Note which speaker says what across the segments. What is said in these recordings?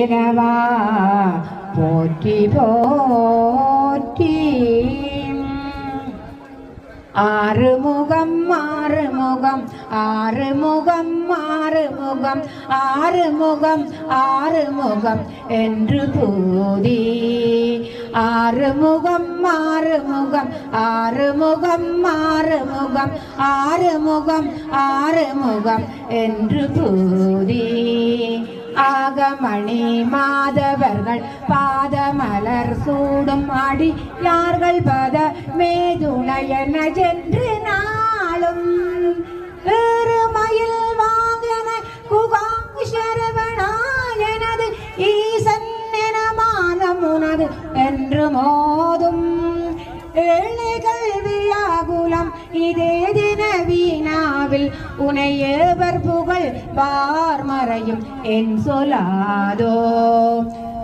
Speaker 1: எனவா போற்றி போற்றி. ஆறுமுகம் ஆறுமுகம் ஆறுமுகம் ஆறுமுகம் ஆறுமுகம் ஆறுமுகம் என்று பூதி. ஆறுமுகம் ஆறுமுகம் ஆறுமுகம் ஆறுமுகம் ஆறுமுகம் ஆறுமுகம் என்று பூதி. நாகமணி மாதவர்கள் பாதமலர் சூடும் அடி யார்கள் பத மேதுணையன சென்று நாளும். ஏறுமயில் வாங்கன குகாங்கு சரவணாயனது ஈசன் என மானம் உனது என்று மோதும். ஏழைகள் வியாகுலம் இதே தின வீணாவில் உனையவர் புக பார்மறையும் என் சொல்லாதோ.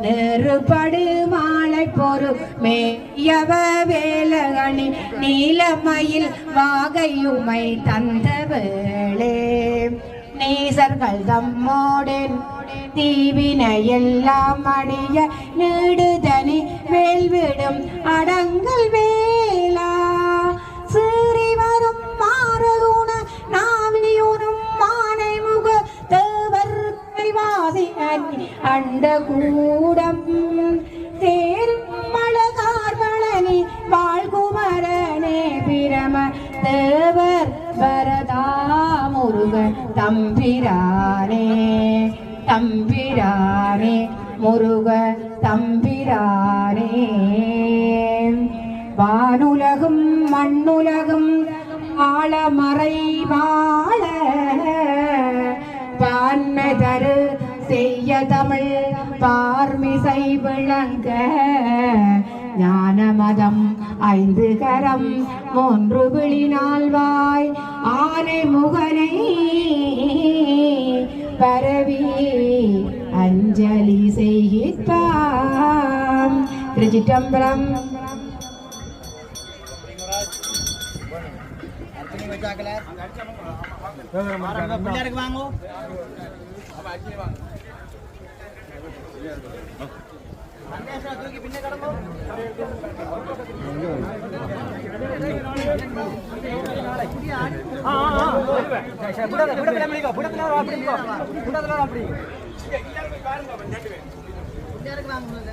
Speaker 1: நெருப்படு மாலை பொறு மேயவ வேலகணி நீலமயில் வாகையுமை தந்த வேளே. நேசர்கள் தம்மோடேன் தீவினை எல்லாம் அடிய நீடுதனி வேல்விடும் அடங்கல் வே கண்ட கூடம் தேரும் மழகார்வளனி வாழ்குமரனே பிரம தேவர் வரதா முருகன். தம்பிரானே தம்பிரானே முருக தம்பிரானே. வானுலகும் மண்ணுலகும் ஆழமறை வாழ செய்ய தமிழ் பார்மிசை விளங்க ஞான மதம் ஐந்து கரம் மூன்று விழினால்வாய் ஆனை முகனை பரவி அஞ்சலி செய்கிப்பாம் திருச்சிட்டம்பரம்
Speaker 2: பிள்ளையாருக்கு வாங்கோ. தூக்கி பின்ன கிடங்கோ பிள்ளையாருக்கு வாங்க